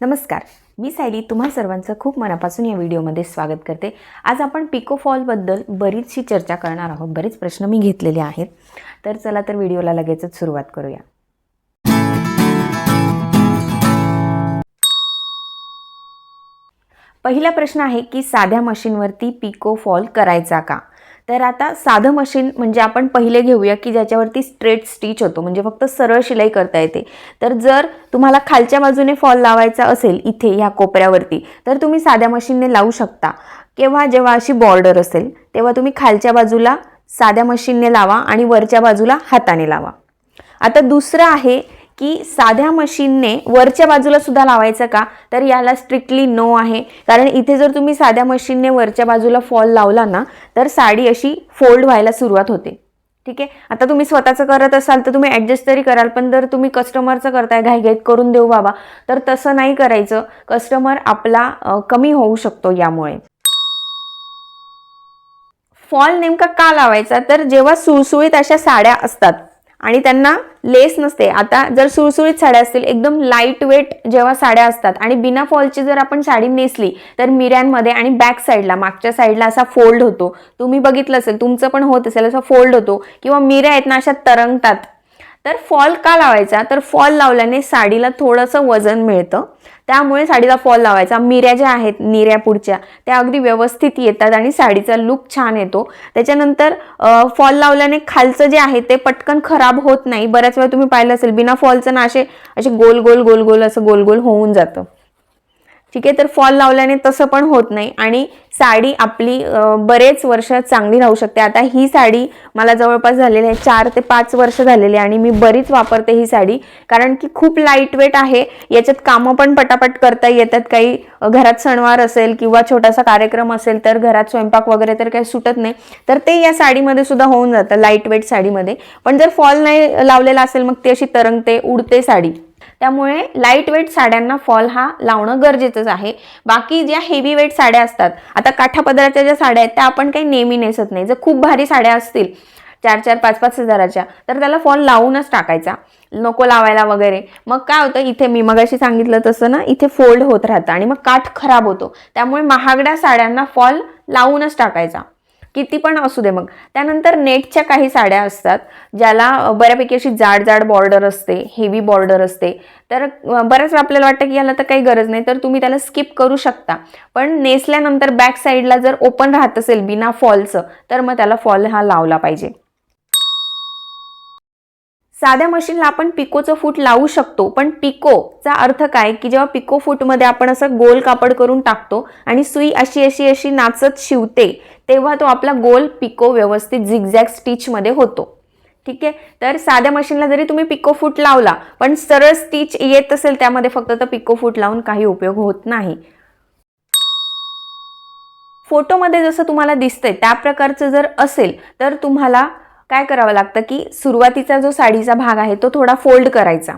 नमस्कार मी सायली तुम्हा सर्वांचं खूप मनापासून या व्हिडिओमध्ये स्वागत करते. आज आपण पिको फॉलबद्दल बरीचशी चर्चा करणार आहोत. बरेच प्रश्न मी घेतलेले आहेत. तर चला तर व्हिडिओला लगेचच सुरुवात करूया. पहिला प्रश्न आहे की साध्या मशीनवरती पिको फॉल करायचा का? तर आता साधं मशीन म्हणजे आपण पहिले घेऊया की ज्याच्यावरती स्ट्रेट स्टिच होतो. म्हणजे फक्त सरळ शिलाई करता येते. तर जर तुम्हाला खालच्या बाजूने फॉल लावायचा असेल इथे ह्या कोपऱ्यावरती तर तुम्ही साध्या मशीनने लावू शकता. किंवा जेव्हा अशी बॉर्डर असेल तेव्हा तुम्ही खालच्या बाजूला साध्या मशीनने लावा आणि वरच्या बाजूला हाताने लावा. आता दुसरं आहे की साध्या मशीनने वरच्या बाजूला सुद्धा लावायचं का? तर याला स्ट्रिक्टली नो आहे. कारण इथे जर तुम्ही साध्या मशीनने वरच्या बाजूला फॉल लावला ना तर साडी अशी फोल्ड व्हायला सुरुवात होते. ठीक आहे? आता तुम्ही स्वतःचं करत असाल तर तुम्ही ॲडजस्ट तरी कराल पण जर तुम्ही कस्टमरचं करताय घाईघाईत करून देऊ बाबा तर तसं नाही करायचं. कस्टमर आपला कमी होऊ शकतो यामुळे. फॉल नेमका का लावायचा? तर जेव्हा सुळसुळीत अशा साड्या असतात आणि त्यांना लेस नसते. आता जर सुळसुळीत साड्या असतील एकदम लाइट वेट जेव्हा साड्या असतात आणि बिना फॉलची जर आपण साडी नेसली तर मिऱ्यांमध्ये आणि बॅक साईडला मागच्या साईडला असा फोल्ड होतो. तुम्ही बघितलं असेल तुमचं पण होत असेल असा फोल्ड होतो. किंवा मिऱ्या आहेत ना अशा तरंगतात. तर फॉल का लावायचा? तर फॉल लावल्याने साडीला थोडंसं वजन मिळतं. त्यामुळे साडीला फॉल लावायचा. मिऱ्या ज्या आहेत निऱ्या पुढच्या त्या अगदी व्यवस्थित येतात आणि साडीचा लुक छान येतो. त्याच्यानंतर फॉल लावल्याने खालचं जे आहे ते पटकन खराब होत नाही. बऱ्याच वेळा तुम्ही पाहिलं असेल बिना फॉलचं ना असे असे गोल गोल गोल गोल असं गोल गोल होऊन जातं. ठीक आहे तर फॉल लावल्याने तसं पण होत नाही. आणि साडी आपली बरेच वर्ष चांगली राहू शकते. आता ही साडी मला जवळपास झालेली आहे चार ते पाच वर्ष झालेली आहे आणि मी बरीच वापरते ही साडी. कारण की खूप लाइट वेट आहे. याच्यात कामं पण पटापट करता येतात. काही घरात सणवार असेल किंवा छोटासा कार्यक्रम असेल तर घरात स्वयंपाक वगैरे तर काही सुटत नाही. तर ते या साडीमध्ये सुद्धा होऊन जातं लाइट वेट साडीमध्ये. पण जर फॉल नाही लावलेला असेल मग ती अशी तरंगते उडते साडी. त्यामुळे लाइट वेट साड्यांना फॉल हा लावणं गरजेचंच आहे. बाकी ज्या हेवी वेट साड्या असतात आता काठा पदराच्या ज्या साड्या आहेत त्या आपण काही नेहमी नेसत नाही. जर खूप भारी साड्या असतील चार चार पाच पाच हजाराच्या तर त्याला फॉल लावूनच टाकायचा. नको लावायला वगैरे. मग काय होतं इथे मी मगाशी सांगितलं तसं ना इथे फोल्ड होत राहतं आणि मग काठ खराब होतो. त्यामुळे महागड्या साड्यांना फॉल लावूनच टाकायचा. किती पण असू दे मग. त्यानंतर नेटच्या काही साड्या असतात ज्याला बऱ्यापैकी अशी जाड जाड बॉर्डर असते हेवी बॉर्डर असते. तर बऱ्याच वेळा आपल्याला वाटतं की याला तर काही गरज नाही तर तुम्ही त्याला स्किप करू शकता. पण नेसल्यानंतर बॅक साईडला जर ओपन राहत असेल बिना फॉलचं तर मग त्याला फॉल हा लावला पाहिजे. साध्या मशीनला आपण पिकोचं फूट लावू शकतो पण पिकोचा अर्थ काय? की जेव्हा पिको फूटमध्ये आपण असं गोल कापड करून टाकतो आणि सुई अशी अशी अशी नाचत शिवते तेव्हा तो आपला गोल पिको व्यवस्थित झिगझॅग स्टिचमध्ये होतो. ठीक आहे? तर साध्या मशीनला जरी तुम्ही पिको फूट लावला पण सरळ स्टिच येत असेल त्यामध्ये फक्त तर पिको फूट लावून काही उपयोग होत नाही. फोटोमध्ये जसं तुम्हाला दिसतंय त्या प्रकारचं जर असेल तर तुम्हाला काय करावं लागतं की सुरुवातीचा जो साडीचा भाग आहे तो थोडा फोल्ड करायचा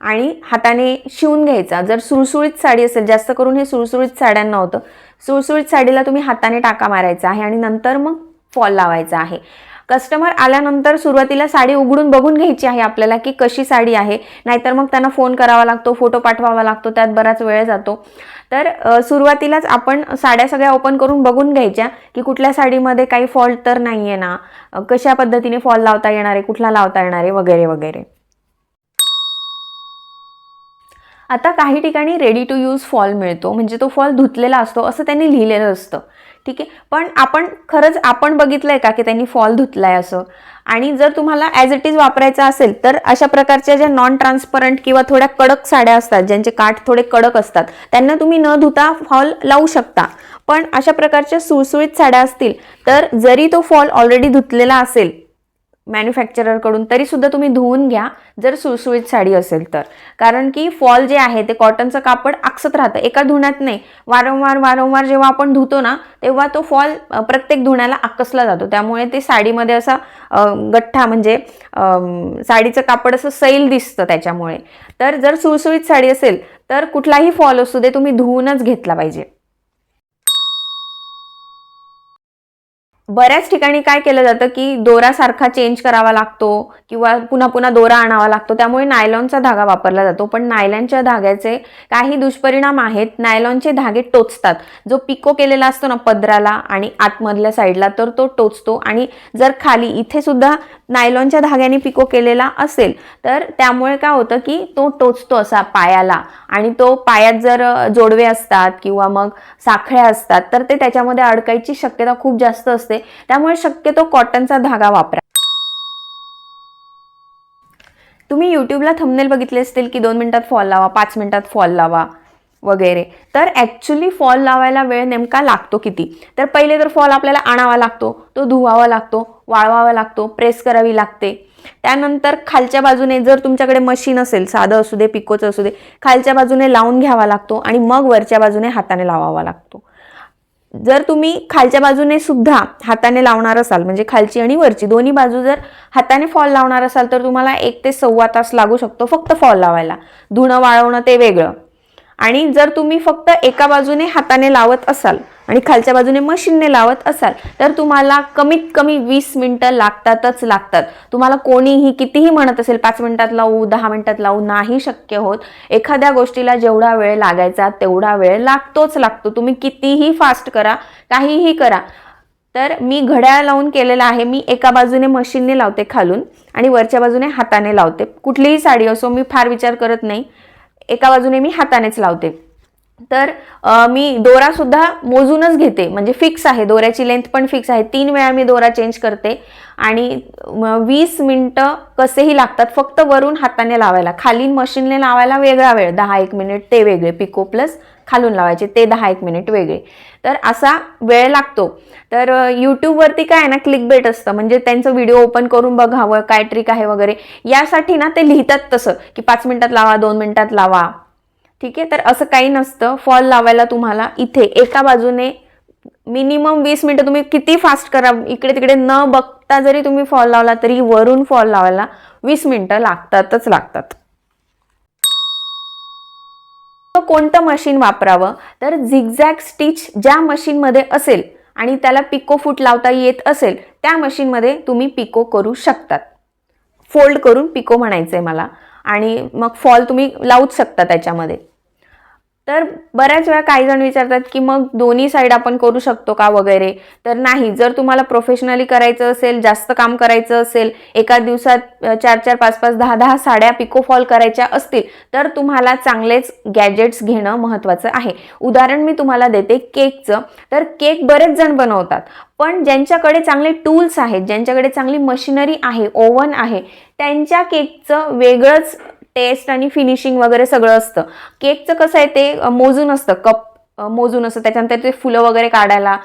आणि हाताने शिवून घ्यायचा. जर सुळसुळीत साडी असेल जास्त करून हे सुळसुळीत साड्यांना होतं. सुळसुळीत साडीला तुम्ही हाताने टाका मारायचा आहे आणि नंतर मग फॉल लावायचा आहे. कस्टमर आल्यानंतर सुरुवातीला साडी उघडून बघून घ्यायची आहे आपल्याला की कशी साडी आहे. नाहीतर मग त्यांना फोन करावा लागतो फोटो पाठवावा लागतो त्यात बराच वेळ जातो. तर सुरुवातीलाच आपण साड्या सगळ्या ओपन करून बघून घ्यायच्या की कुठल्या साडीमध्ये काही फॉल्ट तर नाही आहे ना कशा पद्धतीने फॉल लावता येणार आहे कुठला लावता येणार आहे वगैरे वगैरे. आता काही ठिकाणी रेडी टू यूज फॉल मिळतो. म्हणजे तो फॉल धुतलेला असतो असं त्यांनी लिहिलेलं असतं. ठीक आहे? पण आपण खरंच आपण बघितलं आहे का की त्यांनी फॉल धुतलाय असं? आणि जर तुम्हाला ॲज इट इज वापरायचं असेल तर अशा प्रकारच्या ज्या नॉन ट्रान्सपरंट किंवा थोड्या कडक साड्या असतात ज्यांचे काठ थोडे कडक असतात त्यांना तुम्ही न धुता फॉल लावू शकता. पण अशा प्रकारच्या सुळसुळीत साड्या असतील तर जरी तो फॉल ऑलरेडी धुतलेला असेल मॅन्युफॅक्चररकडून तरीसुद्धा तुम्ही धुवून घ्या जर सुळसुळीत साडी असेल तर. कारण की फॉल जे आहे ते कॉटनचं कापड आकसत राहतं एका धुण्यात नाही. वारंवार वारंवार जेव्हा आपण धुतो ना तेव्हा तो फॉल प्रत्येक धुण्याला आकसला जातो. त्यामुळे ते साडीमध्ये असा गठ्ठा म्हणजे साडीचं कापड असं सैल दिसतं त्याच्यामुळे. तर जर सुळसुळीत साडी असेल तर कुठलाही फॉल असू दे तुम्ही धुवूनच घेतला पाहिजे. बऱ्याच ठिकाणी काय केलं जातं की दोरासारखा चेंज करावा लागतो किंवा पुन्हा पुन्हा दोरा आणावा लागतो. त्यामुळे नायलॉनचा धागा वापरला जातो. पण नायलॉनच्या धाग्याचे काही दुष्परिणाम आहेत. नायलॉनचे धागे टोचतात. जो पिको केलेला असतो ना पदराला आणि आतमधल्या साईडला तर तो टोचतो. आणि जर खाली इथे सुद्धा नायलॉनच्या धाग्याने पिको केलेला असेल तर त्यामुळे काय होतं की तो टोचतो असा पायाला. आणि तो पायात जर जोडवे असतात किंवा मग साखळ्या असतात तर ते त्याच्यामध्ये अडकायची शक्यता खूप जास्त असते. त्यामुळे शक्यतो कॉटनचा धागा वापरा. तुम्ही यूट्यूबला थंबनेल बघितले असतील की दोन मिनिटात फॉल लावा पाच मिनिटात फॉल लावा वगैरे. तर ॲक्च्युली फॉल लावायला वेळ नेमका लागतो किती? तर पहिले तर फॉल आपल्याला आणावा लागतो तो धुवावा लागतो वाळवावा लागतो प्रेस करावी लागते. त्यानंतर खालच्या बाजूने जर तुमच्याकडे मशीन असेल साधं असू दे पिकोचं असू दे खालच्या बाजूने लावून घ्यावा लागतो आणि मग वरच्या बाजूने हाताने लावावा लागतो. जर तुम्ही खालच्या बाजूने सुद्धा हाताने लावणार असाल म्हणजे खालची आणि वरची दोन्ही बाजू जर हाताने फॉल लावणार असाल तर तुम्हाला एक ते सव्वा तास लागू शकतो फक्त फॉल लावायला. धुणं वाळवणं ते वेगळं. आणि जर तुम्ही फक्त एका बाजूने हाताने लावत असाल आणि खालच्या बाजूने मशीनने लावत असाल तर तुम्हाला कमीत कमी वीस मिनटं लागतातच लागतात. तुम्हाला कोणीही कितीही म्हणत असेल पाच मिनिटात लावू दहा मिनिटात लावू नाही शक्य होत. एखाद्या गोष्टीला जेवढा वेळ लागायचा तेवढा वेळ लागतोच लागतो. तुम्ही कितीही फास्ट करा काहीही करा. तर मी घड्याळ लावून केलेला आहे. मी एका बाजूने मशीनने लावते खालून आणि वरच्या बाजूने हाताने लावते. कुठलीही साडी असो मी फार विचार करत नाही. एका बाजूने मी हातानेच लावते. तर मी दोरासुद्धा मोजूनच घेते. म्हणजे फिक्स आहे. दोऱ्याची लेंथ पण फिक्स आहे. तीन वेळा मी दोरा चेंज करते. आणि वीस मिनटं कसेही लागतात फक्त वरून हाताने लावायला. खाली मशीनने लावायला वेगळा वेळ. दहा एक मिनिट ते वेगळे. पिको प्लस खालून लावायचे. ते दहा एक मिनिट वेगळे. तर असा वेळ लागतो. तर यूट्यूबवरती काय आहे ना क्लिक बेट असतं. म्हणजे त्यांचं व्हिडिओ ओपन करून बघावं काय ट्रिक आहे वगैरे. यासाठी ना ते लिहितात तसं की पाच मिनिटात लावा दोन मिनिटात लावा. ठीक आहे? तर असं काही नसतं. फॉल लावायला तुम्हाला इथे एका बाजूने मिनिमम वीस मिनटं तुम्ही किती फास्ट करा इकडे तिकडे न बघता जरी तुम्ही फॉल लावला तरी वरून फॉल लावायला वीस मिनटं लागतातच लागतात. कोणतं मशीन वापरावं? तर झिगझॅग स्टिच ज्या मशीनमध्ये असेल आणि त्याला पिको फूट लावता येत असेल त्या मशीनमध्ये तुम्ही पिको करू शकतात. फोल्ड करून पिको म्हणायचं आहे मला. आणि मग फॉल तुम्ही लावूच शकता त्याच्यामध्ये. तर बऱ्याच वेळा काही जण विचारतात की मग दोन्ही साईड आपण करू शकतो का वगैरे? तर नाही जर तुम्हाला प्रोफेशनली करायचं असेल जास्त काम करायचं असेल एका दिवसात चार चार पाच पाच दहा दहा साड्या पिकोफॉल करायच्या असतील तर तुम्हाला चांगलेच गॅजेट्स घेणं महत्त्वाचं आहे. उदाहरण मी तुम्हाला देते केकचं. तर केक बरेच जण बनवतात पण ज्यांच्याकडे चांगले टूल्स आहेत ज्यांच्याकडे चांगली मशिनरी आहे ओव्हन आहे त्यांच्या केकचं वेगळंच टेस्ट आणि फिनिशिंग वगैरे सगळं असतं. केकचं कसं आहे ते मोजून असतं. कप मोजून असतं. त्याच्यानंतर ते फुलं वगैरे काढायला.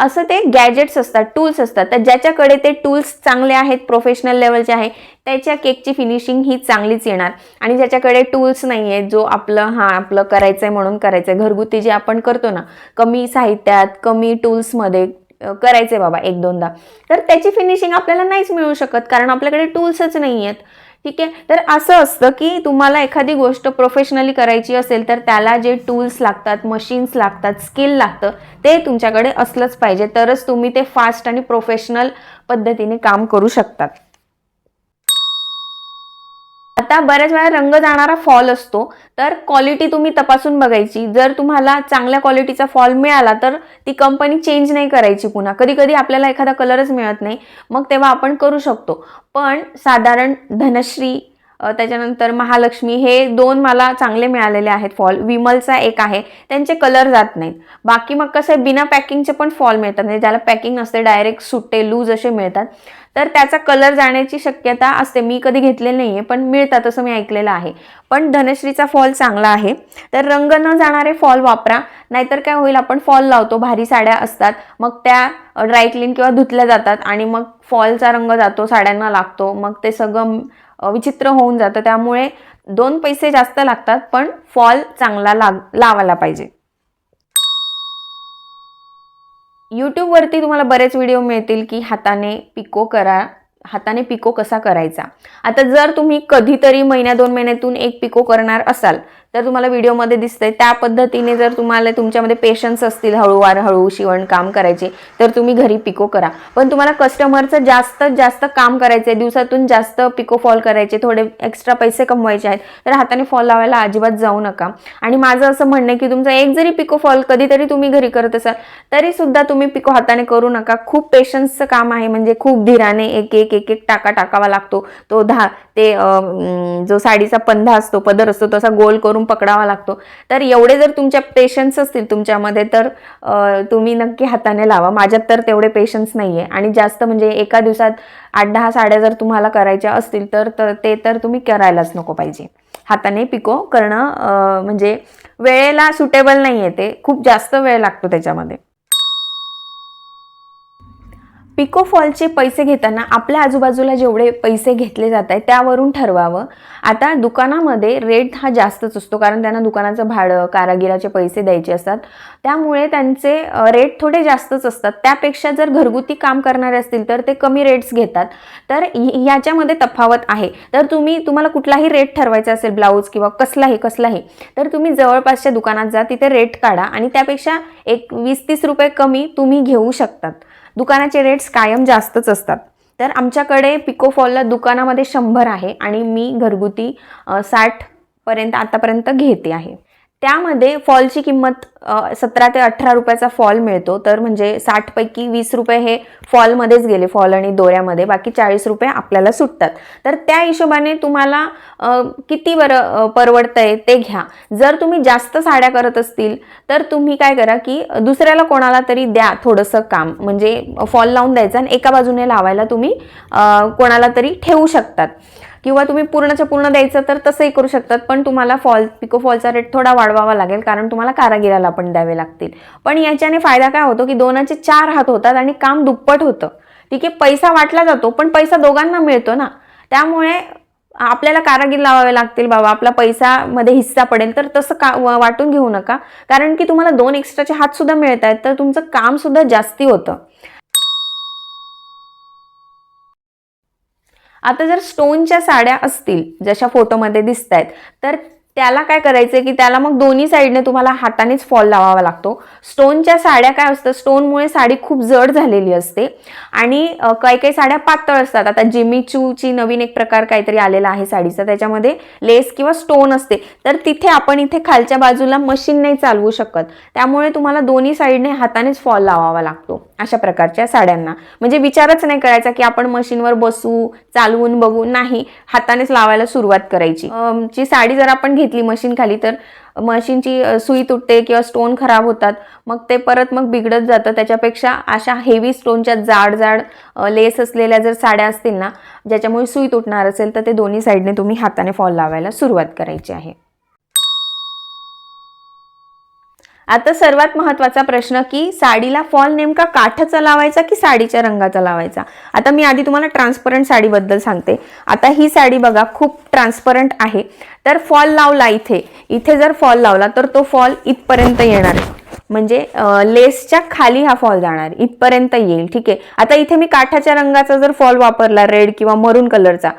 असं ते गॅजेट्स असतात टूल्स असतात. तर ज्याच्याकडे ते टूल्स चांगले आहेत प्रोफेशनल लेवलचे आहे त्याच्या केकची फिनिशिंग ही चांगलीच येणार. आणि ज्याच्याकडे टूल्स नाही आहेत जो आपलं हां आपलं करायचं आहे म्हणून करायचं आहे घरगुती जे आपण करतो ना कमी साहित्यात कमी टूल्समध्ये करायचं आहे बाबा एक दोनदा. तर त्याची फिनिशिंग आपल्याला नाहीच मिळू शकत कारण आपल्याकडे टूल्सच नाही आहेत. ठीक आहे? तर असं असतं की तुम्हाला एखादी गोष्ट प्रोफेशनली करायची असेल तर त्याला जे टूल्स लागतात मशीन्स लागतात स्किल लागतं ते तुमच्याकडे असलंच पाहिजे. तरच तुम्ही ते फास्ट आणि प्रोफेशनल पद्धतीने काम करू शकतात. आता बऱ्याच वेळा रंग जाणारा फॉल असतो. तर क्वालिटी तुम्ही तपासून बघायची. जर तुम्हाला चांगल्या क्वालिटीचा फॉल मिळाला तर ती कंपनी चेंज नाही करायची पुन्हा. कधी कधी आपल्याला एखादा कलरच मिळत नाही. मग तेव्हा आपण करू शकतो. पण साधारण धनश्री त्याच्यानंतर महालक्ष्मी हे दोन मला चांगले मिळालेले आहेत फॉल विमलचा एक आहे. त्यांचे कलर जात नाहीत. बाकी मग कसं आहे बिना पॅकिंगचे पण फॉल मिळतात. म्हणजे ज्याला पॅकिंग असते डायरेक्ट सुट्टे लूज असे मिळतात. तर त्याचा कलर जाण्याची शक्यता असते. मी कधी घेतलेलं नाही आहे पण मिळतात असं मी ऐकलेलं आहे. पण धनश्रीचा फॉल चांगला आहे. तर रंग न जाणारे फॉल वापरा. नाहीतर काय होईल आपण फॉल लावतो. भारी साड्या असतात. मग त्या ड्रायक्लीन किंवा धुतल्या जातात. आणि मग फॉलचा रंग जातो साड्यांना लागतो. मग ते सगळं विचित्र होऊन जातं. त्यामुळे दोन पैसे जास्त लागतात पण फॉल चांगला लाग लावायला पाहिजे. यूट्यूबवरती तुम्हाला बरेच व्हिडिओ मिळतील की हाताने पिको करा हाताने पिको कसा करायचा. आता जर तुम्ही कधीतरी महिन्या दोन महिन्यातून एक पिको करणार असाल तर तुम्हाला व्हिडिओमध्ये दिसतंय. त्या पद्धतीने जर तुम्हाला तुमच्यामध्ये पेशन्स असतील हळूवार हळू शिवण काम करायचे तर तुम्ही घरी पिको करा. पण तुम्हाला कस्टमरचं जास्त जास्त काम करायचं आहे दिवसातून जास्त पिको फॉल करायचे थोडे एक्स्ट्रा पैसे कमवायचे आहेत तर हाताने फॉल लावायला अजिबात जाऊ नका. आणि माझं असं म्हणणं आहे की तुमचा एक जरी पिको फॉल कधीतरी तुम्ही घरी करत असाल तरी सुद्धा तुम्ही पिको हाताने करू नका. खूप पेशन्सचं काम आहे. म्हणजे खूप धीराने एक एक एक एक टाका टाकावा लागतो. तो दहा ते जो साडीचा पंधा असतो पदर असतो तसा गोल करून पकडावा लागतो. तर एवढे जर तुमच्या पेशन्स असतील तुमच्यामध्ये तर तुम्ही नक्की हाताने लावा. माझ्यात तर तेवढे पेशन्स नाही आहे आणि जास्त म्हणजे एका दिवसात आठ दहा साड्या जर तुम्हाला करायच्या असतील तर ते तर तुम्ही करायलाच नको पाहिजे. हाताने पिको करणं म्हणजे वेळेला सुटेबल नाही आहे ते. खूप जास्त वेळ लागतो त्याच्यामध्ये. पिको फॉलचे पैसे घेताना आपल्या आजूबाजूला जेवढे पैसे घेतले जात आहेत त्यावरून ठरवावं. आता दुकानामध्ये रेट हा जास्तच असतो कारण त्यांना दुकानाचं भाडं कारागिराचे पैसे द्यायचे असतात. त्यामुळे त्यांचे रेट थोडे जास्तच असतात. त्यापेक्षा जर घरगुती काम करणारे असतील तर ते कमी रेट्स घेतात. तर ह्याच्यामध्ये तफावत आहे. तर तुम्ही तुम्हाला कुठलाही रेट ठरवायचा असेल ब्लाऊज किंवा कसलाही कसलाही तर तुम्ही जवळपासच्या दुकानात जा तिथे रेट काढा. आणि त्यापेक्षा एक वीस तीस रुपये कमी तुम्ही घेऊ शकतात. दुकानाचे रेट्स कायम जास्तच असतात. तर आमच्याकडे पिको फॉलला दुकानामध्ये शंभर आहे आणि मी घरगुती साठपर्यंत आतापर्यंत घेते आहे. त्यामध्ये फॉलची किंमत सतरा ते अठरा रुपयाचा फॉल मिळतो. तर म्हणजे साठपैकी वीस रुपये हे फॉलमध्येच गेले फॉल आणि दोऱ्यामध्ये. बाकी चाळीस रुपये आपल्याला सुटतात. तर त्या हिशोबाने तुम्हाला किती बरं परवडतं परवडतंय ते घ्या. जर तुम्ही जास्त साड्या करत असतील तर तुम्ही काय करा की दुसऱ्याला कोणाला तरी द्या थोडंसं काम. म्हणजे फॉल लावून द्यायचं आणि एका बाजूने लावायला तुम्ही कोणाला तरी ठेवू शकतात. किंवा तुम्ही पूर्णच्या पूर्ण द्यायचं तर तसंही करू शकतात पण तुम्हाला फॉल पिको फॉलचा रेट थोडा वाढवावा लागेल कारण तुम्हाला कारागिराला पण द्यावे लागतील. पण याच्याने फायदा काय होतो की दोनाचे चार हात होतात आणि काम दुप्पट होतं. ठीक आहे पैसा वाटला जातो पण पैसा दोघांना मिळतो ना. त्यामुळे आपल्याला कारागीर लावावे लागतील बाबा आपला पैसामध्ये हिस्सा पडेल तर तसं का वाटून घेऊ नका. कारण की तुम्हाला दोन एक्स्ट्राचे हात सुद्धा मिळत आहेत तर तुमचं काम सुद्धा जास्ती होतं. आता जर स्टोनच्या साड्या असतील जशा फोटोमध्ये दिसत आहेत तर त्याला काय करायचं की त्याला मग दोन्ही साईडने तुम्हाला हातानेच फॉल लावावा लागतो. स्टोनच्या साड्या काय असतं स्टोनमुळे साडी खूप जड झालेली असते. आणि काही काही साड्या पातळ असतात. आता जिमीचूची नवीन एक प्रकार काहीतरी आलेला आहे साडीचा. त्याच्यामध्ये लेस किंवा स्टोन असते. तर तिथे आपण इथे खालच्या बाजूला मशीन नाही चालवू शकत. त्यामुळे तुम्हाला दोन्ही साईडने हातानेच फॉल लावावा लागतो अशा प्रकारच्या साड्यांना. म्हणजे विचारच नाही करायचा की आपण मशीनवर बसू चालवून बघू. नाही. हातानेच लावायला सुरुवात करायची. जी ची साडी जर आपण घेतली मशीन खाली तर मशीनची सुई तुटते किंवा स्टोन खराब होतात. मग ते परत मग बिघडत जातं. त्याच्यापेक्षा अशा हेवी स्टोनच्या जाड जाड लेस असलेल्या जर साड्या असतील ना ज्याच्यामुळे सुई तुटणार असेल तर ते दोन्ही साईडने तुम्ही हाताने फॉल लावायला सुरुवात करायची आहे. आता सर्वात महत्त्वाचा प्रश्न की साडीला फॉल नेमका काठाचा लावायचा की साडीच्या रंगाचा लावायचा? आता मी आधी तुम्हाला ट्रान्सपरंट साडीबद्दल सांगते. आता ही साडी बघा खूप ट्रान्सपरंट आहे. तर फॉल लावला इथे. इथे जर फॉल लावला तर तो फॉल इथपर्यंत येणार आहे. म्हणजे लेसच्या खाली हा फॉल जाणार इथपर्यंत येईल. ठीक आहे? आता इथे मी काठाच्या रंगाचा जर फॉल वापरला रेड किंवा मरून कलरचा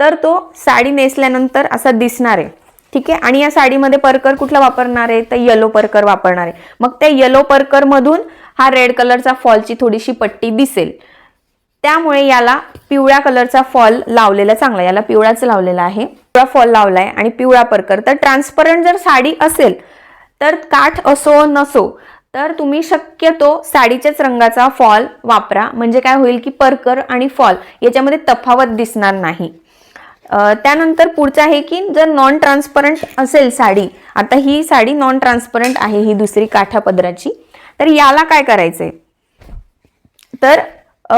तर तो साडी नेसल्यानंतर असा दिसणार आहे. ठीक आहे? आणि या साडीमध्ये परकर कुठला वापरणार आहे? तर येलो परकर वापरणार आहे. मग त्या येलो परकर मधून हा रेड कलरचा फॉलची थोडीशी पट्टी दिसेल. त्यामुळे याला पिवळ्या कलरचा फॉल लावलेला चांगला याला पिवळाच लावलेला आहे. पिवळा फॉल लावलाय आणि पिवळा परकर. तर ट्रान्सपरंट जर साडी असेल तर काठ असो नसो तर तुम्ही शक्यतो साडीच्याच रंगाचा फॉल वापरा. म्हणजे काय होईल की परकर आणि फॉल याच्यामध्ये तफावत दिसणार नाही. त्यानंतर पुढचं आहे की जर नॉन ट्रान्सपरंट असेल साडी आता ही साडी नॉन ट्रान्सपरंट आहे ही दुसरी काठा पदराची तर याला काय करायचंय? तर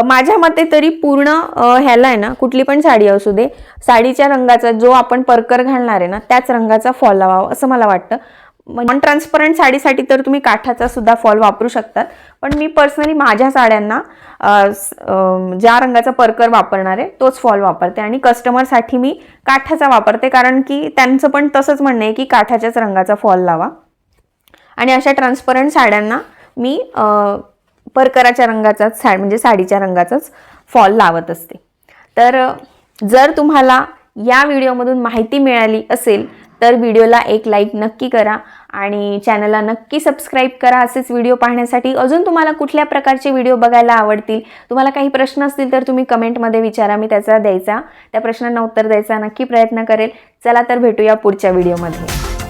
माझ्या मते तरी पूर्ण ह्याला आहे ना कुठली पण साडी असू दे साडीच्या रंगाचा जो आपण परकर घालणार आहे ना त्याच रंगाचा फॉल लावावा असं मला वाटतं. म्हणजे नॉन ट्रान्सपरंट साडीसाठी तर तुम्ही काठाचा सुद्धा फॉल वापरू शकतात. पण मी पर्सनली माझ्या साड्यांना ज्या रंगाचा परकर वापरणार आहे तोच फॉल वापरते. आणि कस्टमरसाठी मी काठाचा वापरते कारण की त्यांचं पण तसंच म्हणणं आहे की काठाच्याच रंगाचा फॉल लावा. आणि अशा ट्रान्सपरंट साड्यांना मी परकराच्या रंगाचाच सा म्हणजे साडीच्या रंगाचाच फॉल लावत असते. तर जर तुम्हाला या व्हिडिओमधून माहिती मिळाली असेल तर व्हिडिओला एक लाईक नक्की करा आणि चॅनलला नक्की सबस्क्राईब करा. असेच व्हिडिओ पाहण्यासाठी अजून तुम्हाला कुठल्या प्रकारचे व्हिडिओ बघायला आवडतील? तुम्हाला काही प्रश्न असतील तर तुम्ही कमेंटमध्ये विचारा. मी त्याचा द्यायचा. त्या प्रश्नांना उत्तर द्यायचा नक्की प्रयत्न करेल. चला तर भेटूया पुढच्या व्हिडिओमध्ये